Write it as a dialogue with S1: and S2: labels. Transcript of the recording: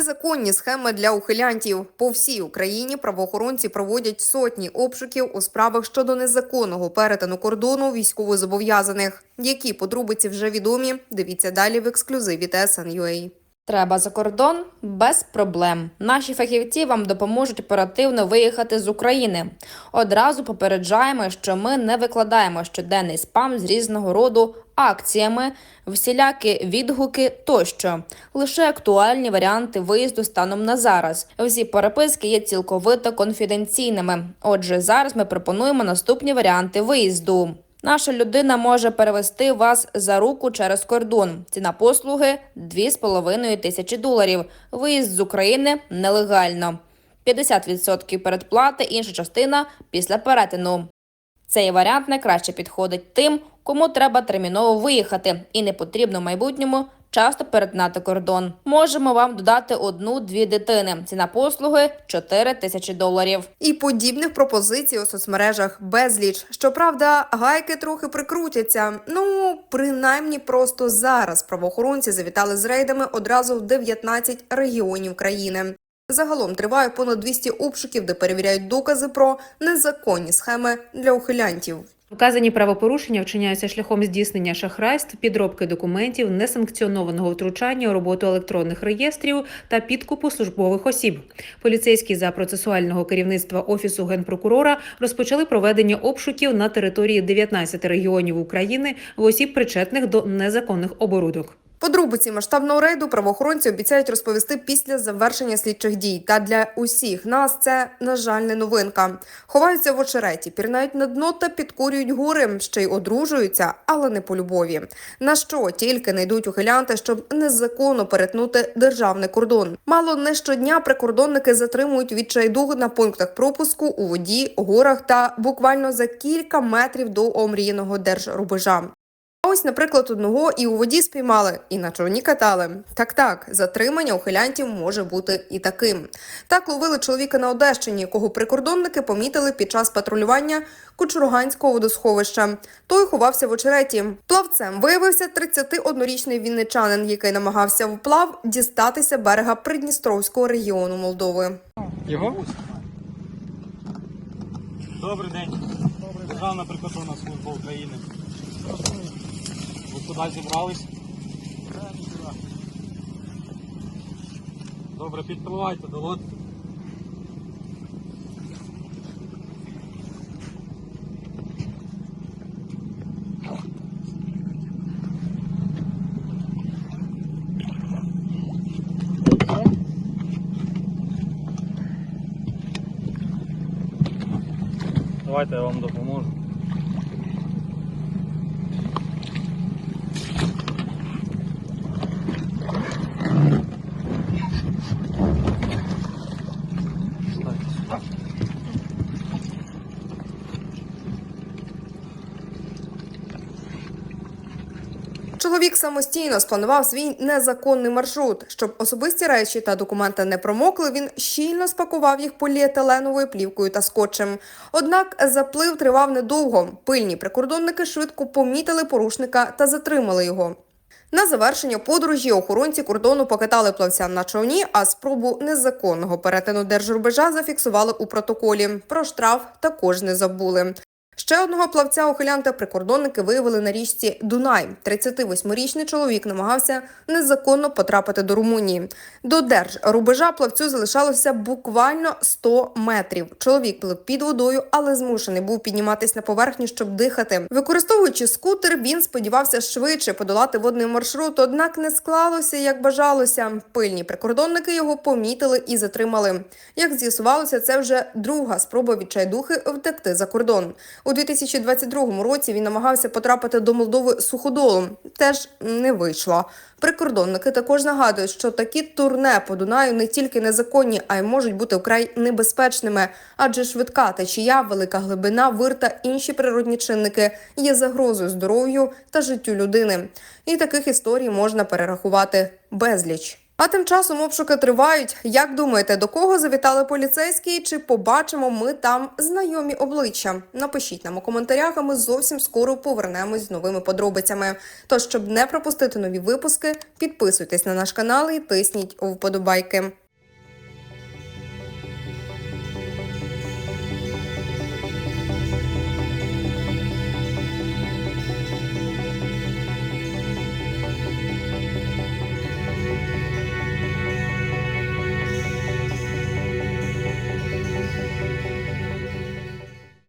S1: Незаконні схеми для ухилянтів по всій Україні правоохоронці проводять сотні обшуків у справах щодо незаконного перетину кордону військовозобов'язаних. Які подробиці вже відомі? Дивіться далі в ексклюзиві TSN.ua.
S2: Треба за кордон без проблем. Наші фахівці вам допоможуть оперативно виїхати з України. Одразу попереджаємо, що ми не викладаємо щоденний спам з різного роду акціями, всілякі відгуки тощо. Лише актуальні варіанти виїзду станом на зараз. Всі переписки є цілковито конфіденційними. Отже, зараз ми пропонуємо наступні варіанти виїзду. Наша людина може перевести вас за руку через кордон. Ціна послуги 2,5 тисячі доларів. Виїзд з України нелегально. 50% передплати, інша частина після перетину. Цей варіант найкраще підходить тим, кому треба терміново виїхати і не потрібно в майбутньому часто перетинати кордон. Можемо вам додати одну-дві дитини. Ціна послуги 4 тисячі доларів.
S1: І подібних пропозицій у соцмережах безліч. Щоправда, гайки трохи прикрутяться. Ну, принаймні, просто зараз правоохоронці завітали з рейдами одразу в 19 регіонів країни. Загалом триває понад 200 обшуків, де перевіряють докази про незаконні схеми для ухилянтів.
S3: Вказані правопорушення вчиняються шляхом здійснення шахрайств, підробки документів, несанкціонованого втручання у роботу електронних реєстрів та підкупу службових осіб. Поліцейські за процесуального керівництва офісу генпрокурора розпочали проведення обшуків на території 19 регіонів України в осіб причетних до незаконних оборудок.
S1: Подробиці масштабного рейду правоохоронці обіцяють розповісти після завершення слідчих дій. Та для усіх нас це, на жаль, не новинка. Ховаються в очереті, пірнають на дно та підкорюють гори, ще й одружуються, але не по любові. На що тільки не йдуть ухилянти, щоб незаконно перетнути державний кордон. Мало не щодня прикордонники затримують відчайдугу на пунктах пропуску у воді, горах та буквально за кілька метрів до омріяного держрубежа. Ось, наприклад, одного і у воді спіймали, і на човні катали. Так, так, затримання ухилянтів може бути і таким. Так ловили чоловіка на Одещині, якого прикордонники помітили під час патрулювання Кучуруганського водосховища. Той ховався в очереті. Плавцем виявився 31-річний вінничанин, який намагався вплав дістатися берега Придністровського регіону Молдови.
S4: Його? Добрий день. Державна прикордонна служба України. Куди зібрались? Добре, підпливайте до лодки. Давайте я вам допоможу.
S1: Чоловік самостійно спланував свій незаконний маршрут. Щоб особисті речі та документи не промокли, він щільно спакував їх поліетиленовою плівкою та скотчем. Однак заплив тривав недовго. Пильні прикордонники швидко помітили порушника та затримали його. На завершення подорожі охоронці кордону покатали плавця на човні, а спробу незаконного перетину держрубежа зафіксували у протоколі. Про штраф також не забули. Ще одного плавця ухилянта прикордонники виявили на річці Дунай. 38-річний чоловік намагався незаконно потрапити до Румунії. До держрубежа плавцю залишалося буквально 100 метрів. Чоловік плив під водою, але змушений був підніматись на поверхню, щоб дихати. Використовуючи скутер, він сподівався швидше подолати водний маршрут, однак не склалося, як бажалося. Пильні прикордонники його помітили і затримали. Як з'ясувалося, це вже друга спроба відчайдухи втекти за кордон. У 2022 році він намагався потрапити до Молдови суходолом. Теж не вийшло. Прикордонники також нагадують, що такі турне по Дунаю не тільки незаконні, а й можуть бути вкрай небезпечними, адже швидка течія, велика глибина, вир та інші природні чинники є загрозою здоров'ю та життю людини. І таких історій можна перерахувати безліч. А тим часом обшуки тривають. Як думаєте, до кого завітали поліцейські? Чи побачимо ми там знайомі обличчя? Напишіть нам у коментарях, а ми зовсім скоро повернемось з новими подробицями. Тож, щоб не пропустити нові випуски, підписуйтесь на наш канал і тисніть вподобайки.